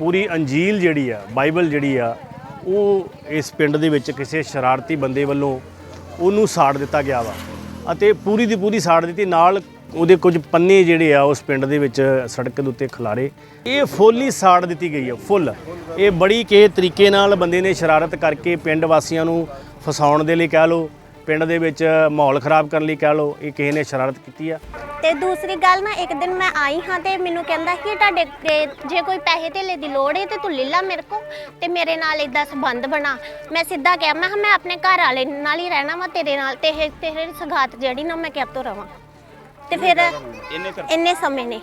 ਪੂਰੀ ਅੰਜੀਲ ਜਿਹੜੀ ਆ, ਬਾਈਬਲ ਜਿਹੜੀ ਆ, ਉਹ ਇਸ ਪਿੰਡ ਦੇ ਵਿੱਚ ਕਿਸੇ ਸ਼ਰਾਰਤੀ ਬੰਦੇ ਵੱਲੋਂ ਉਹਨੂੰ ਸਾੜ ਦਿੱਤਾ ਗਿਆ ਵਾ। ਅਤੇ ਪੂਰੀ ਦੀ ਪੂਰੀ ਸਾੜ ਦਿੱਤੀ, ਨਾਲ ਉਹਦੇ ਕੁਝ ਪੰਨੇ ਜਿਹੜੇ ਆ, ਉਸ ਪਿੰਡ ਦੇ ਵਿੱਚ ਸੜਕ ਦੇ ਉੱਤੇ ਖਿਲਾਰੇ। ਇਹ ਫੁੱਲ ਹੀ ਸਾੜ ਦਿੱਤੀ ਗਈ ਆ, ਫੁੱਲ। ਇਹ ਬੜੀ ਕੇ ਤਰੀਕੇ ਨਾਲ ਬੰਦੇ ਨੇ ਸ਼ਰਾਰਤ ਕਰਕੇ ਪਿੰਡ ਵਾਸੀਆਂ ਨੂੰ ਫਸਾਉਣ ਦੇ ਲਈ ਕਹਿ ਲਓ, ਪਿੰਡ ਦੇ ਵਿੱਚ ਮਾਹੌਲ ਖਰਾਬ ਕਰਨ ਲਈ ਕਹਿ ਲਓ, ਇਹ ਕਿਸੇ ਨੇ ਸ਼ਰਾਰਤ ਕੀਤੀ ਆ। ਤੇ ਦੂਸਰੀ ਗੱਲ ਨਾ ਇੱਕ ਦਿਨ ਮੈਂ ਆਈ ਹਾਂ ਤੇ ਮੈਨੂੰ ਕਹਿੰਦਾ ਕਿ ਤੁਹਾਡੇ ਤੇ ਜੇ ਕੋਈ ਪੈਸੇ ਧੇਲੇ ਦੀ ਲੋੜ ਹੈ ਤੇ ਤੂੰ ਲੈ ਲਾ ਮੇਰੇ ਕੋ ਤੇ ਮੇਰੇ ਨਾਲ ਇਦਾਂ ਸੰਬੰਧ ਬਣਾ। ਮੈਂ ਸਿੱਧਾ ਕਿਹਾ ਮੈਂ ਕਿਹਾ ਮੈਂ ਆਪਣੇ ਘਰ ਵਾਲੇ ਨਾਲ ਹੀ ਰਹਿਣਾ ਵਾ ਤੇਰੇ ਨਾਲ ਤੇ ਇਹ ਤੇਰੇ ਸਗਾਤ ਜਿਹੜੀ ਨਾ ਮੈਂ ਕਿਹ ਤੋਂ ਰਵਾਂ। ਤੇ ਫਿਰ ਇੰਨੇ ਸਮੇਂ ਨੇ।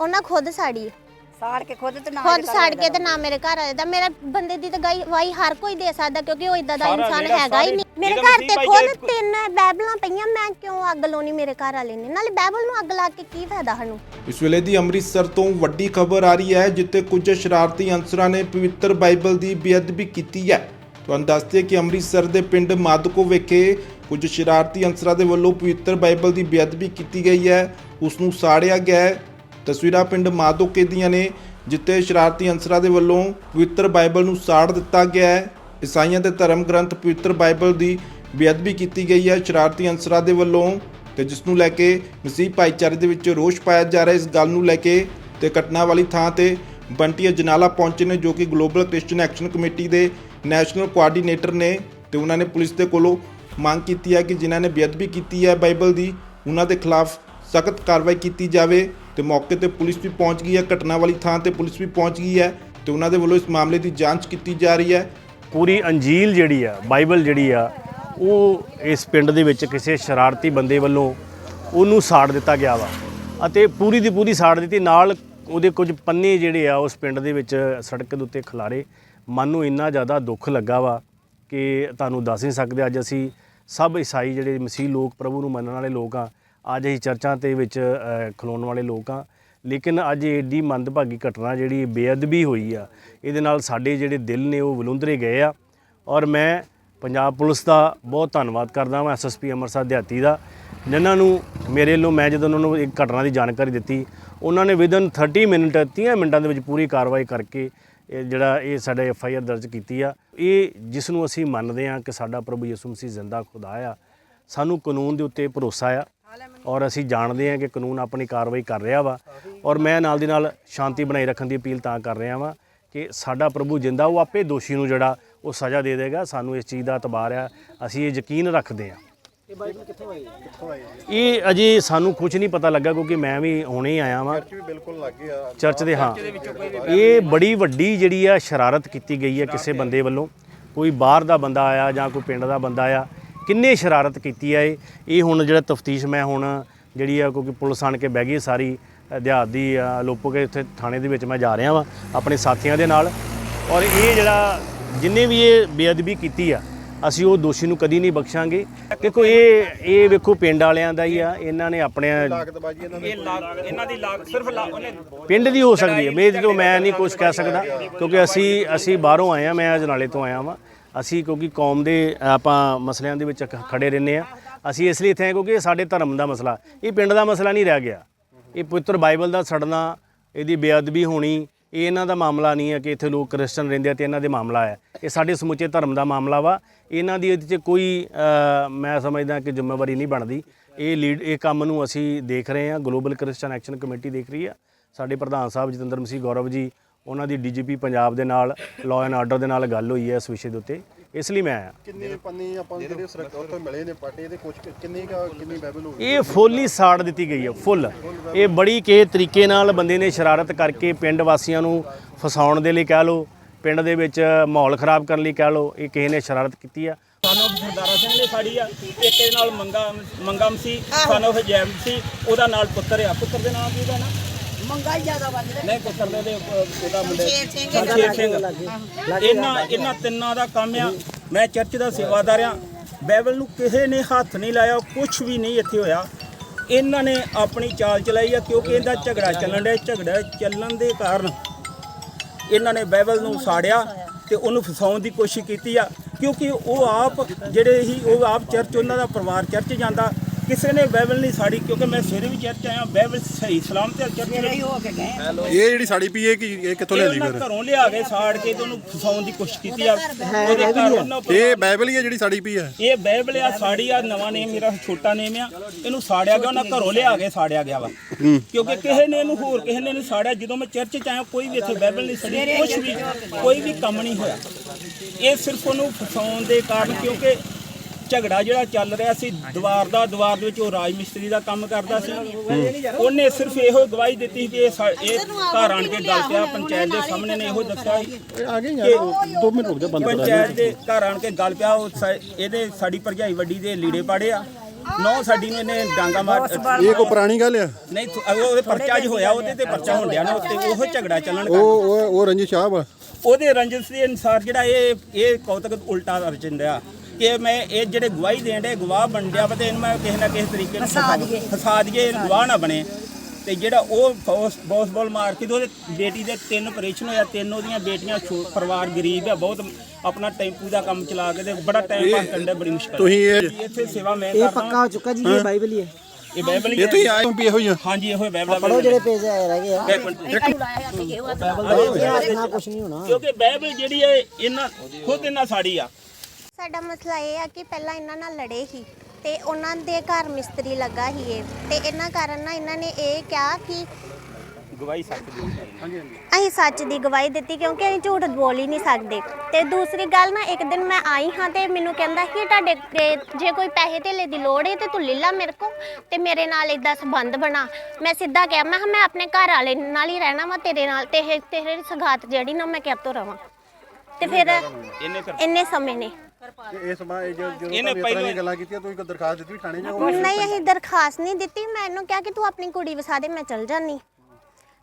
ਉਹਨਾਂ ਖੁਦ ਸਾੜੀ ਹੈ। ਸਾੜ ਕੇ ਖੁਦ ਤੇ ਨਾ ਖੁਦ ਸਾੜ ਕੇ ਤੇ ਨਾ ਮੇਰੇ ਘਰ ਵਾਲੇ ਦਾ ਮੇਰਾ ਬੰਦੇ ਦੀ ਤਾਂ ਗਾਈ ਵਾਈ ਹਰ ਕੋਈ ਦੇ ਸਕਦਾ ਕਿਉਂਕਿ ਉਹ ਇਦਾਂ ਦਾ ਇਨਸਾਨ ਹੈਗਾ ਹੀ ਨਹੀਂ। ਮੇਰੇ ਘਰ ਤੇ ਖੁਦ ਤਿੰਨ ਬੈਬਲਾਂ ਪਈਆਂ ਮੈਂ ਕਿਉਂ ਅੱਗ ਲਾਉਣੀ ਮੇਰੇ ਘਰ ਵਾਲੇ ਨੇ? ਨਾਲੇ ਬੈਬਲ ਨੂੰ ਅੱਗ ਲਾ ਕੇ ਕੀ ਫਾਇਦਾ ਸਾਨੂੰ? ਇਸ ਵੇਲੇ ਦੀ ਅੰਮ੍ਰਿਤਸਰ ਤੋਂ ਵੱਡੀ ਖਬਰ ਆ ਰਹੀ ਹੈ ਜਿੱਥੇ ਕੁਝ ਸ਼ਰਾਰਤੀ ਅਨਸਰਾਂ ਨੇ ਪਵਿੱਤਰ ਬਾਈਬਲ ਦੀ ਬੇਅਦਬੀ ਕੀਤੀ ਹੈ। ਤੁਹਾਨੂੰ ਦੱਸਦੇ ਕਿ ਅੰਮ੍ਰਿਤਸਰ ਦੇ ਪਿੰਡ ਮਾਦਕੋ ਵਿਖੇ ਕੁਝ ਸ਼ਰਾਰਤੀ ਅਨਸਰਾਂ ਦੇ ਵੱਲੋਂ ਪਵਿੱਤਰ ਬਾਈਬਲ ਦੀ ਬੇਅਦਬੀ ਕੀਤੀ ਗਈ ਹੈ। ਉਸ ਨੂੰ ਸਾੜਿਆ ਗਿਆ ਹੈ। ਤਸਵੀਰਾਂ ਪਿੰਡ ਮਾਦੋਕੇ ਦੀਆਂ ਨੇ, ਜਿੱਥੇ ਸ਼ਰਾਰਤੀ ਅਨਸਰਾਂ ਦੇ ਵੱਲੋਂ ਪਵਿੱਤਰ ਬਾਈਬਲ ਨੂੰ ਸਾੜ ਦਿੱਤਾ ਗਿਆ ਹੈ। ਈਸਾਈਆਂ ਦੇ ਧਰਮ ਗ੍ਰੰਥ ਪਵਿੱਤਰ ਬਾਈਬਲ ਦੀ ਬੇਅਦਬੀ ਕੀਤੀ ਗਈ ਹੈ। ਸ਼ਰਾਰਤੀ ਅਨਸਰਾਂ ਦੇ ਵੱਲੋਂ ਤੇ ਜਿਸ ਨੂੰ ਲੈ ਕੇ ਮਸੀਹ ਭਾਈਚਾਰੇ ਦੇ ਵਿੱਚ ਰੋਸ਼ ਪਾਇਆ ਜਾ ਰਿਹਾ ਇਸ ਗੱਲ ਨੂੰ ਲੈ ਕੇ ਤੇ ਘਟਨਾ ਵਾਲੀ ਥਾਂ ਤੇ ਬੰਟੀ ਅਜਨਾਲਾ ਪਹੁੰਚੇ ਨੇ, ਜੋ ਕਿ ਗਲੋਬਲ ਕ੍ਰਿਸਚੀਅਨ ਐਕਸ਼ਨ ਕਮੇਟੀ ਦੇ ਨੈਸ਼ਨਲ ਕੋਆਰਡੀਨੇਟਰ ਨੇ ਤੇ ਉਹਨਾਂ ਨੇ ਪੁਲਿਸ ਦੇ ਕੋਲੋਂ ਮੰਗ ਕੀਤੀ ਹੈ ਕਿ ਜਿਨ੍ਹਾਂ ਨੇ ਬੇਅਦਬੀ ਕੀਤੀ ਹੈ ਬਾਈਬਲ ਦੀ, ਉਹਨਾਂ ਦੇ ਖਿਲਾਫ ਸਖਤ ਕਾਰਵਾਈ ਕੀਤੀ ਜਾਵੇ। ਤੇ ਮੌਕੇ ਤੇ ਪੁਲਿਸ ਵੀ ਪਹੁੰਚ ਗਈ ਹੈ, ਘਟਨਾ ਵਾਲੀ ਥਾਂ ਤੇ ਪੁਲਿਸ ਵੀ ਪਹੁੰਚ ਗਈ ਹੈ ਤੇ ਉਹਨਾਂ ਦੇ ਵੱਲੋਂ ਇਸ ਮਾਮਲੇ ਦੀ ਜਾਂਚ ਕੀਤੀ ਜਾ ਰਹੀ ਹੈ। ਪੂਰੀ ਅੰਜੀਲ ਜਿਹੜੀ ਆ, ਬਾਈਬਲ ਜਿਹੜੀ ਆ, ਉਹ ਇਸ ਪਿੰਡ ਦੇ ਵਿੱਚ ਕਿਸੇ ਸ਼ਰਾਰਤੀ ਬੰਦੇ ਵੱਲੋਂ ਉਹਨੂੰ ਸਾੜ ਦਿੱਤਾ ਗਿਆ ਵਾ ਅਤੇ ਪੂਰੀ ਦੀ ਪੂਰੀ ਸਾੜ ਦਿੱਤੀ। ਨਾਲ ਉਹਦੇ ਕੁਝ ਪੰਨੇ ਜਿਹੜੇ ਆ, ਉਸ ਪਿੰਡ ਦੇ ਵਿੱਚ ਸੜਕ ਦੇ ਉੱਤੇ ਖਿਲਾਰੇ। ਮਨ ਨੂੰ ਇੰਨਾ ਜ਼ਿਆਦਾ ਦੁੱਖ ਲੱਗਾ ਵਾ ਕਿ ਤੁਹਾਨੂੰ ਦੱਸ ਨਹੀਂ ਸਕਦੇ। ਅੱਜ ਅਸੀਂ ਸਭ ਈਸਾਈ ਜਿਹੜੇ ਮਸੀਹ ਲੋਕ, ਪ੍ਰਭੂ ਨੂੰ ਮੰਨਣ ਵਾਲੇ ਲੋਕ ਆ ਅੱਜ ਅਸੀਂ ਚਰਚਾਂ ਤੇ ਵਿੱਚ ਖਲੋਣ ਵਾਲੇ ਲੋਕ ਆ ਲੇਕਿਨ ਅੱਜ ਏਡੀ ਮੰਦਭਾਗੀ ਘਟਨਾ ਜਿਹੜੀ ਬੇਅਦਬੀ ਹੋਈ ਆ, ਇਹਦੇ ਨਾਲ ਸਾਡੇ ਜਿਹੜੇ ਦਿਲ ਨੇ ਉਹ ਵਲੁੰਦਰੇ ਗਏ ਆ। ਔਰ ਮੈਂ ਪੰਜਾਬ ਪੁਲਿਸ ਦਾ ਬਹੁਤ ਧੰਨਵਾਦ ਕਰਦਾ ਹਾਂ ਐਸਐਸਪੀ ਅੰਮ੍ਰਿਤਸਰ ਦਿਹਾਤੀ ਦਾ, ਜਿਨ੍ਹਾਂ ਨੂੰ ਮੇਰੇ ਵੱਲੋਂ ਮੈਂ ਜਦੋਂ ਉਹਨਾਂ ਨੂੰ ਇੱਕ ਘਟਨਾ ਦੀ ਜਾਣਕਾਰੀ ਦਿੱਤੀ, ਉਹਨਾਂ ਨੇ ਵਿਦਨ 30 ਮਿੰਟ 30 ਮਿੰਟਾਂ ਦੇ ਵਿੱਚ ਪੂਰੀ ਕਾਰਵਾਈ ਕਰਕੇ ਇਹ ਜਿਹੜਾ ਇਹ ਸਾਡਾ ਐਫ ਆਈ ਆਰ ਦਰਜ ਕੀਤੀ ਆ। ਇਹ ਜਿਸ ਨੂੰ ਅਸੀਂ ਮੰਨਦੇ ਹਾਂ ਕਿ ਸਾਡਾ ਪ੍ਰਭੂ ਯਿਸੂ ਮਸੀਹ ਜ਼ਿੰਦਾ ਖੁਦਾ ਆ, ਸਾਨੂੰ ਕਾਨੂੰਨ ਦੇ ਉੱਤੇ ਭਰੋਸਾ ਆ। ਔਰ ਅਸੀਂ ਜਾਣਦੇ ਹਾਂ ਕਿ ਕਾਨੂੰਨ ਆਪਣੀ ਕਾਰਵਾਈ ਕਰ ਰਿਹਾ ਵਾ ਔਰ ਮੈਂ ਨਾਲ ਦੀ ਨਾਲ ਸ਼ਾਂਤੀ ਬਣਾਈ ਰੱਖਣ ਦੀ ਅਪੀਲ ਤਾਂ ਕਰ ਰਿਹਾ ਵਾਂ ਕਿ ਸਾਡਾ ਪ੍ਰਭੂ ਜਿੰਦਾ ਉਹ ਆਪੇ ਦੋਸ਼ੀ ਨੂੰ ਜਿਹੜਾ ਉਹ ਸਜ਼ਾ ਦੇ ਦੇਗਾ ਸਾਨੂੰ ਇਸ ਚੀਜ਼ ਦਾ ਇਤਬਾਰ ਆ ਅਸੀਂ ਇਹ ਯਕੀਨ ਰੱਖਦੇ ਹਾਂ। ਇਹ ਅਜੇ ਸਾਨੂੰ ਕੁਝ ਨਹੀਂ ਪਤਾ ਲੱਗਾ ਕਿਉਂਕਿ ਮੈਂ ਵੀ ਹੁਣੇ ਹੀ ਆਇਆ ਵਾਂ। ਚਰਚ ਦੇ ਹਾਂ। ਇਹ ਬੜੀ ਵੱਡੀ ਜਿਹੜੀ ਆ ਸ਼ਰਾਰਤ ਕੀਤੀ ਗਈ ਹੈ ਕਿਸੇ ਬੰਦੇ ਵੱਲੋਂ। ਕੋਈ ਬਾਹਰ ਦਾ ਬੰਦਾ ਆਇਆ ਜਾਂ ਕੋਈ ਪਿੰਡ ਦਾ ਬੰਦਾ ਆਇਆ ਕਿੰਨੇ ਸ਼ਰਾਰਤ ਕੀਤੀ ਆ ਇਹ? ਇਹ ਹੁਣ ਜਿਹੜਾ ਤਫਤੀਸ਼ ਮੈਂ ਹੁਣ ਜਿਹੜੀ ਆ ਕਿਉਂਕਿ ਪੁਲਿਸ ਆਣ ਕੇ ਬਹਿ ਗਈ ਸਾਰੀ ਦਿਹਾਤ ਦੀ ਅ, ਲੋਪੋਕੇ ਉੱਥੇ ਥਾਣੇ ਦੇ ਵਿੱਚ ਮੈਂ ਜਾ ਰਿਹਾ ਵਾਂ ਆਪਣੇ ਸਾਥੀਆਂ ਦੇ ਨਾਲ। ਔਰ ਇਹ ਜਿਹੜਾ ਜਿੰਨੇ ਵੀ ਇਹ ਬੇਅਦਬੀ ਕੀਤੀ ਆ ਅਸੀਂ ਉਹ ਦੋਸ਼ੀ ਨੂੰ ਕਦੀ ਨਹੀਂ ਬਖਸ਼ਾਂਗੇ। ਕਿਉਂਕਿ ਇਹ ਇਹ ਵੇਖੋ ਪਿੰਡ ਵਾਲਿਆਂ ਦਾ ਹੀ ਆ ਇਹਨਾਂ ਨੇ ਆਪਣੇ ਇਹਨਾਂ ਦੀ ਲਾਗ ਸਿਰਫ ਲਾ- ਉਹਨੇ ਪਿੰਡ ਦੀ ਹੋ ਸਕਦੀ ਹੈ ਮੇਜ ਤੋਂ ਮੈਂ ਨਹੀਂ ਕੁਝ ਕਹਿ ਸਕਦਾ ਕਿਉਂਕਿ ਅਸੀਂ ਅਸੀਂ ਬਾਹਰੋਂ ਆਏ ਆ ਮੈਂ ਅਜਨਾਲੇ ਤੋਂ ਆਇਆ ਵਾਂ। ਅਸੀਂ ਕਿਉਂਕਿ ਕੌਮ ਦੇ, ਆਪਾਂ ਮਸਲਿਆਂ ਦੇ ਵਿੱਚ ਖ- ਖੜੇ ਰਹਿੰਦੇ ਆ ਅਸੀਂ ਇਸ ਲਈ ਇੱਥੇ ਆਏ ਕਿਉਂਕਿ ਇਹ ਸਾਡੇ ਧਰਮ ਦਾ ਮਸਲਾ। ਇਹ ਪਿੰਡ ਦਾ ਮਸਲਾ ਨਹੀਂ ਰਹਿ ਗਿਆ। ਇਹ ਪਵਿੱਤਰ ਬਾਈਬਲ ਦਾ ਸੜਨਾ, ਇਹਦੀ ਬੇਅਦਬੀ ਹੋਣੀ, ਇਹ ਇਹਨਾਂ ਦਾ ਮਾਮਲਾ ਨਹੀਂ ਹੈ ਕਿ ਇੱਥੇ ਲੋਕ ਕ੍ਰਿਸਚਨ ਰਹਿੰਦੇ ਆ ਤੇ ਇਹਨਾਂ ਦੇ ਮਾਮਲਾ ਹੈ। ਇਹ ਸਾਡੇ ਸਮੁੱਚੇ ਧਰਮ ਦਾ ਮਾਮਲਾ ਵਾ। ਇਹਨਾਂ ਦੀ ਇਹਦੇ 'ਚ ਕੋਈ ਮੈਂ ਸਮਝਦਾ ਕਿ ਜ਼ਿੰਮੇਵਾਰੀ ਨਹੀਂ ਬਣਦੀ। ਇਹ ਲੀਡ, ਇਹ ਕੰਮ ਨੂੰ ਅਸੀਂ ਦੇਖ ਰਹੇ ਹਾਂ। ਗਲੋਬਲ ਕ੍ਰਿਸਚਨ ਐਕਸ਼ਨ ਕਮੇਟੀ ਦੇਖ ਰਹੀ ਆ। ਸਾਡੇ ਪ੍ਰਧਾਨ ਸਾਹਿਬ ਜਤਿੰਦਰ ਮਸੀਹ ਗੌਰਵ ਜੀ ਉਹਨਾਂ ਦੀ ਡੀਜੀਪੀ ਪੰਜਾਬ ਦੇ ਨਾਲ ਲਾਅ ਐਂਡ ਆਰਡਰ ਦੇ ਨਾਲ ਗੱਲ ਹੋਈ ਹੈ ਇਸ ਵਿਸ਼ੇ ਦੇ ਉੱਤੇ। ਇਸ ਲਈ ਮੈਂ ਆਇਆ। ਕਿੰਨੇ ਪੰਨੇ ਆਪਾਂ ਨੂੰ ਜਿਹੜੇ ਸਰਕਾਰ ਉੱਥੇ ਮਿਲੇ ਨੇ ਪਾਟੇ ਦੇ ਕੁਝ ਕਿੰਨੀ ਕੁ- ਕਿੰਨੀ ਬਾਈਬਲ ਹੋ ਗਈ ਇਹ ਫੁੱਲ ਹੀ ਸਾੜ ਦਿੱਤੀ ਗਈ ਹੈ ਫੁੱਲ। ਇਹ ਬੜੀ ਕੇ ਤਰੀਕੇ ਨਾਲ ਬੰਦੇ ਨੇ ਸ਼ਰਾਰਤ ਕਰਕੇ ਪਿੰਡ ਵਾਸੀਆਂ ਨੂੰ ਫਸਾਉਣ ਦੇ ਲਈ ਕਹਿ ਲਓ ਪਿੰਡ ਦੇ ਵਿੱਚ ਮਾਹੌਲ ਖਰਾਬ ਕਰਨ ਲਈ ਕਹਿ ਲਓ ਇਹ ਕਿਸੇ ਨੇ ਸ਼ਰਾਰਤ ਕੀਤੀ ਆ। ਸਾਨੂੰ ਸਰਦਾਰਾ ਸਿੰਘ ਨੇ ਸਾੜੀ ਆ ਇੱਕ ਦੇ ਨਾਲ ਮੰਗਾ ਮੰਗਮ ਸੀ ਸਾਨੂੰ ਹਜੈਮ ਸੀ ਉਹਦਾ ਨਾਲ ਪੁੱਤਰ ਆ। ਪੁੱਤਰ ਦੇ ਨਾਮ ਕੀ ਉਹਦਾ ਨਾ ਮੰਗਾ ਹੀ ਜ਼ਿਆਦਾ ਵੱਧ ਰਿਹਾ ਨਹੀਂ ਪੁੱਤਰ ਦੇ ਉਹਦੇ, ਅਹ, ਉਹਦਾ ਮੁੰਡੇ ਸ਼ੇਰ ਸਿੰਘ। ਸ਼ਮਸ਼ੇਰ ਸਿੰਘ ਇਹਨਾਂ ਇਹਨਾਂ ਤਿੰਨਾਂ ਦਾ ਕੰਮ ਆ। ਮੈਂ ਚਰਚ ਦਾ ਸੇਵਾਦਾਰ ਆ। ਬਾਈਬਲ ਨੂੰ ਕਿਸੇ ਨੇ ਹੱਥ ਨਹੀਂ ਲਾਇਆ ਕੁਝ ਵੀ ਨਹੀਂ ਇੱਥੇ ਹੋਇਆ। ਇਹਨਾਂ ਨੇ ਆਪਣੀ ਚਾਲ ਚਲਾਈ ਆ ਕਿਉਂਕਿ ਇਹਦਾ ਝਗੜਾ ਚੱਲਣ ਡਿਆ। ਝਗੜਾ ਚੱਲਣ ਦੇ ਕਾਰਨ ਇਹਨਾਂ ਨੇ ਬਾਈਬਲ ਨੂੰ ਸਾੜਿਆ ਤੇ ਉਹਨੂੰ ਫਸਾਉਣ ਦੀ ਕੋਸ਼ਿਸ਼ ਕੀਤੀ ਆ। ਕਿਉਂਕਿ ਉਹ ਆਪ ਜਿਹੜੇ ਹੀ ਉਹ ਆਪ ਚਰਚ ਉਹਨਾਂ ਦਾ ਪਰਿਵਾਰ ਚਰਚ ਜਾਂਦਾ। ਕਿਸੇ ਨੇ ਬਾਈਬਲ ਨਹੀਂ ਸਾੜੀ ਕਿਉਂਕਿ ਮੈਂ ਸਵੇਰੇ ਵੀ ਚਰਚ ਆਇਆ ਬਾਈਬਲ ਸਹੀ ਸਲਾਮਤ ਹੈ ਚਰਚ ਮੇਰੇ ਹੀ ਕੇ ਗਏ। ਇਹ ਜਿਹੜੀ ਸਾੜੀ ਪਈ ਹੈ ਕਿ ਇਹ ਕਿੱਥੋਂ ਇਹ ਲਿਆਂਦੀ ਫਿਰ? ਘਰੋਂ ਲਿਆ ਕੇ ਸਾੜ ਕੇ ਤੇ ਉਹਨੂੰ ਫਸਾਉਣ ਦੀ ਕੋਸ਼ਿਸ਼ ਕੀਤੀ ਆ। ਉਹਦੇ ਘਰ ਉਹਨਾਂ ਇਹ ਬਾਈਬਲ ਹੀ ਹੈ ਜਿਹੜੀ ਸਾੜੀ ਪਈ ਹੈ ਇਹ ਬਾਈਬਲ ਆ ਸਾੜੀ ਆ ਨਵਾਂ ਨੇਮ ਮੇਰਾ ਛੋਟਾ ਨੇਮ ਆ। ਇਹਨੂੰ ਸਾੜਿਆ ਗਿਆ ਉਹਨਾਂ ਘਰੋਂ ਲਿਆ ਕੇ ਸਾੜਿਆ ਗਿਆ ਵਾ। ਕਿਉਂਕਿ ਕਿਸੇ ਨੇ ਇਹਨੂੰ ਹੋਰ ਕਿਸੇ ਨੇ ਇਹਨੂੰ ਸਾੜਿਆ। ਜਦੋਂ ਮੈਂ ਚਰਚ ਚ ਆਇਆ ਕੋਈ ਵੀ ਇੱਥੇ ਬਾਈਬਲ ਨਹੀਂ ਸੜੀ ਕੁਝ ਵੀ ਕੋਈ ਵੀ ਕੰਮ ਨਹੀਂ ਹੋਇਆ। ਇਹ ਸਿਰਫ ਉਹਨੂੰ ਫਸਾਉਣ ਦੇ ਕਾਰਨ ਕਿਉਂਕਿ ਝਗੜਾ ਜਿਹੜਾ ਚੱਲ ਰਿਹਾ ਸੀ ਦੀਵਾਰ ਦਾ ਦੀਵਾਰ ਦੇ ਵਿੱਚ ਉਹ ਰਾਜ ਮਿਸਤਰੀ ਦਾ ਕੰਮ ਕਰਦਾ ਸੀ। ਉਹਨੇ ਸਿਰਫ ਇਹੋ ਗਵਾਹੀ ਦਿੱਤੀ ਕਿ ਇਹ ਸਾ- ਇਹ ਘਰ ਆਣ ਕੇ ਗੱਲ ਪਿਆ ਪੰਚਾਇਤ ਦੇ ਸਾਹਮਣੇ ਨੇ ਇਹੋ ਦੱਸਿਆ ਸੀ ਆ ਗਏ ਯਾਰ 2 ਮਿੰਟ ਰੁਕ ਜਾ ਬੰਦ ਪੰਚਾਇਤ ਦੇ ਘਰ ਆਣ ਕੇ ਗੱਲ ਪਿਆ ਉਹ ਸਾ- ਇਹਦੇ ਸਾਡੀ ਭਰਜਾਈ ਵੱਡੀ ਦੇ ਲੀੜੇ ਪਾੜੇ ਆ। ਨੌ ਸਾਡੀ ਨੂੰ ਇਹਨੇ ਡਾਂਗਾ ਮਾਰ ਇਹ ਕੋਈ ਪੁਰਾਣੀ ਗੱਲ ਆ? ਨਹੀਂ ਥ- ਉਹਦੇ ਪਰਚਾ ਜ ਹੋਇਆ ਉਹਦੇ ਤੇ ਪਰਚਾ ਹੋਣ ਡਿਆ ਨਾ ਉੱਤੇ ਉਹ ਝਗੜਾ ਚੱਲਣ ਉਹ ਕਰ ਉਹ ਉਹ ਰੰਜਿਤ ਸਾਹਿਬ ਆ ਉਹਦੇ ਰੰਜਿਸ਼ ਦੇ ਅਨਸਾਰ ਜਿਹੜਾ ਇਹ ਇਹ ਕੌਤਕ ਉਲਟਾ ਡਿਆ ਕਿ ਮੈਂ ਇਹ ਜਿਹੜੇ ਗਵਾਹੀ ਦੇਣ ਦੇ ਗਵਾਹ ਬਣ ਵਾ ਤੇ ਇਹਨੂੰ ਮੈਂ ਕਿਸੇ ਨਾ ਕਿਸੇ ਤਰੀਕੇ ਨਾਲ ਫਸਾ ਦਈਏ। ਫਸਾ ਦਈਏ ਇਹ ਗਵਾਹ ਨਾ ਬਣੇ। ਤੇ ਜਿਹੜਾ ਉਹ ਬੌਸ ਬੌਸ ਬੋਲ ਮਾਰ ਕੇ ਤੇ ਉਹਦੇ ਬੇਟੀ ਦੇ ਤਿੰਨ ਆਪਰੇਸ਼ਨ ਹੋਇਆ ਤਿੰਨ ਉਹਦੀਆਂ ਬੇਟੀਆਂ ਪਰਿਵਾਰ ਗਰੀਬ ਆ ਬਹੁਤ ਆਪਣਾ ਟੈਂਪੂ ਦਾ ਕੰਮ ਚਲਾ ਕੇ ਤੇ ਬੜਾ ਟਾਈਮ ਪਾਸ ਕਰਨ ਦਾ ਬੜੀ ਮੁਸ਼ਕਲ ਤੁਸੀਂ ਇਹ ਇੱਥੇ ਸੇਵਾ ਮੈਂ ਇਹ ਕਰਦਾ। ਪੱਕਾ ਹੋ ਚੁੱਕਾ ਜੀ ਇਹ ਬਾਈਬਲ ਹੀ ਹੈ। ਇਹ ਬਾਈਬਲ ਹੀ ਇਹ ਹੈ। ਤੁਸੀਂ ਆਏ ਹੋ ਵੀ ਇਹੋ ਹੀ ਹਾਂਜੀ ਇਹੋ ਬਾਈਬਲ ਪੜੋ ਜਿਹੜੇ ਪੇਜ ਰਹਿ ਗਏ ਆ। ਇਤਿਹਾਸ ਨਾਲ। ਕੁਝ ਨਹੀਂ ਹੋਣਾ। ਕਿਉਂਕਿ ਬਾਈਬਲ ਜਿਹੜੀ ਹੈ ਇਹਨਾਂ ਖੁਦ ਇਹਨਾਂ ਸਾੜੀ ਆ। ਸਾਡਾ ਮਸਲਾ ਇਹ ਆ ਕਿ ਪਹਿਲਾਂ ਇਹਨਾਂ ਨਾਲ ਲੜੇ ਸੀ ਤੇ ਉਹਨਾਂ ਦੇ ਘਰ ਮਿਸਤਰੀ ਲੱਗਾ ਸੀ ਇਹ। ਤੇ ਇਹਨਾਂ ਕਾਰਨ ਨਾ ਇਹਨਾਂ ਨੇ ਇਹ ਕਿਹਾ ਕਿ ਗਵਾਹੀ ਸੱਚ ਦੀ ਅਸੀਂ ਸੱਚ ਦੀ ਗਵਾਹੀ ਦਿੱਤੀ ਕਿਉਂਕਿ ਅਸੀਂ ਝੂਠ ਬੋਲ ਹੀ ਨਹੀਂ ਸਕਦੇ। ਤੇ ਦੂਸਰੀ ਗੱਲ ਨਾ ਇੱਕ ਦਿਨ ਮੈਂ ਆਈ ਹਾਂ ਤੇ ਮੈਨੂੰ ਕਹਿੰਦਾ ਕਿ ਤੁਹਾਡੇ ਤੇ ਜੇ ਕੋਈ ਪੈਸੇ ਧੇਲੇ ਦੀ ਲੋੜ ਹੈ ਤੇ ਤੂੰ ਲੈ ਲਾ ਮੇਰੇ ਕੋ ਤੇ ਮੇਰੇ ਨਾਲ ਇਦਾਂ ਸੰਬੰਧ ਬਣਾ। ਮੈਂ ਸਿੱਧਾ ਕਿਹਾ ਮੈਂ ਕਿਹਾ ਮੈਂ ਆਪਣੇ ਘਰ ਵਾਲੇ ਨਾਲ ਹੀ ਰਹਿਣਾ ਵਾ ਤੇਰੇ ਨਾਲ ਤੇ ਇਹ ਤੇਰੇ ਸਗਾਤ ਜਿਹੜੀ ਨਾ ਮੈਂ ਕਿਹ ਤੋਂ ਰਵਾਂ। ਤੇ ਫਿਰ ਇਹਨੇ ਕਰ ਇੰਨੇ ਸਮੇਂ ਨੇ। ਇਹ ਸਮਾਂ ਇਹ ਜੋ ਜਦੋਂ ਇਹਨੇ ਤੁਸੀਂ ਇਸ ਤਰ੍ਹਾਂ ਦੀਆਂ ਪਹਿਲਾਂ- ਗੱਲਾਂ ਕੀਤੀਆਂ ਤੁਸੀਂ ਕੋਈ ਦਰਖਾਸਤ ਦਿੱਤੀ ਥਾਣੇ ਜਾ ਨਹੀਂ ਅਸੀਂ ਦਰਖਾਸਤ ਨਹੀਂ ਦਿੱਤੀ। ਮੈਂ ਇਹਨੂੰ ਕਿਹਾ ਕਿ ਤੂੰ ਆਪਣੀ ਕੁੜੀ ਵਸਾ ਦੇ ਮੈਂ ਚਲ ਜਾਨੀ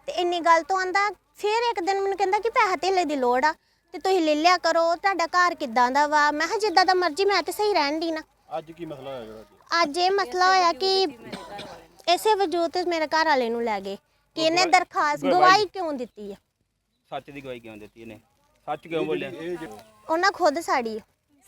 ਤੇ ਇੰਨੀ ਗੱਲ ਤੋਂ ਆਂਦਾ ਫਿਰ ਇੱਕ ਦਿਨ ਮੈਨੂੰ ਕਹਿੰਦਾ ਕਿ ਪੈਸਾ ਧੇਲੇ ਦੀ ਲੋੜ ਆ ਤੇ ਤੁਸੀਂ ਲੈ ਲਿਆ ਕਰੋ ਤੁਹਾਡਾ ਘਰ ਕਿੱਦਾਂ ਦਾ ਵਾ? ਮੈਂ ਕਿਹਾ ਜਿੱਦਾਂ ਦਾ ਮਰਜ਼ੀ ਮੈਂ ਤੇ ਸਹੀ ਰਹਿਣ ਦੀ ਨਾ। ਅੱਜ ਕੀ ਮਸਲਾ ਹੋਇਆ ਜਿਹੜਾ ਅੱਜ? ਇਹ ਮਸਲਾ ਹੋਇਆ ਕਿ ਇਸੇ ਵਜੂਦ ਤੇ ਮੇਰੇ ਘਰ ਵਾਲੇ ਨੂੰ ਲੈ ਗਏ ਕਿ ਇਹਨੇ ਦਰਖਾਸਤ ਗਵਾਹੀ ਕਿਉਂ ਦਿੱਤੀ ਆ? ਸੱਚ ਦੀ ਗਵਾਹੀ ਕਿਉਂ ਦਿੱਤੀ ਇਹਨੇ? ਸੱਚ ਕਿਉਂ ਬੋਲਿਆ? ਉਹਨਾਂ ਖੁਦ ਸਾੜੀ ਆ।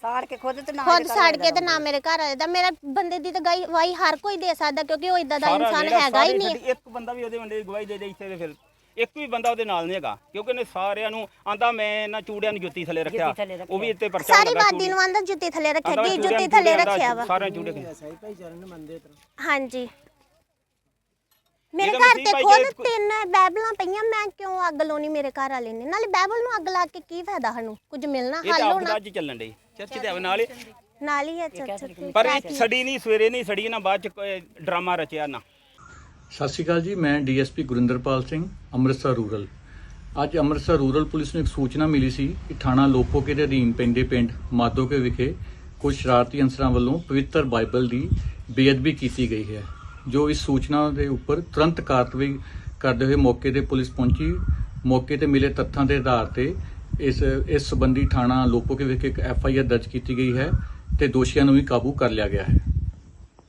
ਸਾੜ ਕੇ ਖੁਦ ਤੇ ਨਾ ਖੁਦ ਸਾੜ ਕੇ ਤੇ ਨਾ ਮੇਰੇ ਘਰ ਵਾਲੇ ਦਾ। ਮੇਰਾ ਬੰਦੇ ਦੀ ਤਾਂ ਗਈ ਗਵਾਹੀ ਹਰ ਕੋਈ ਦੇ ਸਕਦਾ ਕਿਉਂਕਿ ਉਹ ਇਦਾਂ ਦਾ ਸਾਰਾ ਇਨਸਾਨ ਜਿਹੜਾ ਹੈਗਾ ਹੀ ਸਾਰੇ ਨਹੀਂ। ਸਾਡੀ ਇੱਕ ਬੰਦਾ ਵੀ ਉਹਦੇ ਬੰਦੇ ਦੀ ਗਵਾਹੀ ਦੇ ਦੇ ਇੱਥੇ ਤੇ ਫਿਰ। ਇੱਕ ਵੀ ਬੰਦਾ ਉਹਦੇ ਨਾਲ ਨਹੀਂ ਹੈਗਾ ਕਿਉਂਕਿ ਇਹਨੇ ਸਾਰਿਆਂ ਨੂੰ ਆਂਦਾ ਮੈਂ ਇਹਨਾਂ ਚੂੜਿਆਂ ਨੂੰ ਜੁੱਤੀ ਥੱਲੇ ਰੱਖਿਆ। ਥੱਲੇ ਰੱਖਿਆ। ਉਹ ਵੀ ਇੱਥੇ ਪਰਚਾ ਸਾਰੀ ਬਾਦੀ ਨੂੰ ਆਂਦਾ ਜੁੱਤੀ ਥੱਲੇ ਰੱਖਿਆ ਕਿ ਜੁੱਤੀ ਥੱਲੇ ਰੱਖਿਆ ਵਾ। ਸਾਰਿਆਂ ਚੂੜੇ ਸਾਈ ਭਾਈਚਾਰੇ ਨੂੰ ਮੰਨਦੇ ਇਤਨਾ ਹਾਂਜੀ। ਮੇਰੇ ਘਰ ਤੇ ਖੁਦ ਤਿੰਨ ਬੈਬਲਾਂ ਪਈਆਂ ਮੈਂ ਕਿਉਂ ਅੱਗ ਲਾਉਣੀ ਮੇਰੇ ਘਰ ਵਾਲੇ ਨੇ? ਨਾਲੇ ਬੈਬਲ ਨੂੰ ਅੱਗ ਲਾ ਕੇ ਕੀ ਫਾਇਦਾ ਸਾਨੂੰ? ਕੁਝ ਮਿਲਣਾ ਹੱਲ ਤਾਂ ਹੋਣਾ। ਅੱਜ ਚੱਲਣ ਡਈ। ਚਰਚ ਦੇ ਆਵੇ ਨਾਲ ਹੀ। ਨਾਲ ਹੀ ਹੈ ਚਰਚ ਪਰ ਸੜੀ ਨਹੀਂ ਸਵੇਰੇ ਨਹੀਂ ਸੜੀ ਨਾ ਬਾਅਦ ਚ ਕੋਈ ਡਰਾਮਾ ਰਚਿਆ ਨਾ। ਸਤਿ ਸ਼੍ਰੀ ਅਕਾਲ ਜੀ ਮੈਂ ਡੀਐਸਪੀ ਗੁਰਿੰਦਰਪਾਲ ਸਿੰਘ ਅੰਮ੍ਰਿਤਸਰ ਰੂਰਲ। ਅੱਜ ਅੰਮ੍ਰਿਤਸਰ ਰੂਰਲ ਪੁਲਿਸ ਨੂੰ ਇੱਕ ਸੂਚਨਾ ਮਿਲੀ ਸੀ ਕਿ ਥਾਣਾ ਲੋਪੋਕੇ ਦੇ ਅਧੀਨ ਪੈਂਦੇ ਪਿੰਡ ਮਾਦੋਕੇ ਵਿਖੇ ਕੁਝ ਸ਼ਰਾਰਤੀ ਅਨਸਰਾਂ ਵੱਲੋਂ ਪਵਿੱਤਰ ਬਾਈਬਲ ਦੀ ਬੇਅਦਬੀ ਕੀਤੀ ਗਈ ਹੈ। ਜੋ ਇਸ ਸੂਚਨਾ ਦੇ ਉੱਪਰ ਤੁਰੰਤ ਕਾਰਵਾਈ ਕਰਦੇ ਹੋਏ ਮੌਕੇ ਤੇ ਪੁਲਿਸ ਪਹੁੰਚੀ। ਮੌਕੇ ਤੇ ਮਿਲੇ ਤੱਥਾਂ ਦੇ ਆਧਾਰ ਤੇ ਇਸ ਇਸ ਸਬੰਧੀ ਥਾਣਾ ਲੋਪੋਕੇ ਵਿਖੇ ਇੱਕ ਐੱਫ ਆਈ ਆਰ ਦਰਜ ਕੀਤੀ ਗਈ ਹੈ ਤੇ ਦੋਸ਼ੀਆਂ ਨੂੰ ਵੀ ਕਾਬੂ ਕਰ ਲਿਆ ਗਿਆ ਹੈ।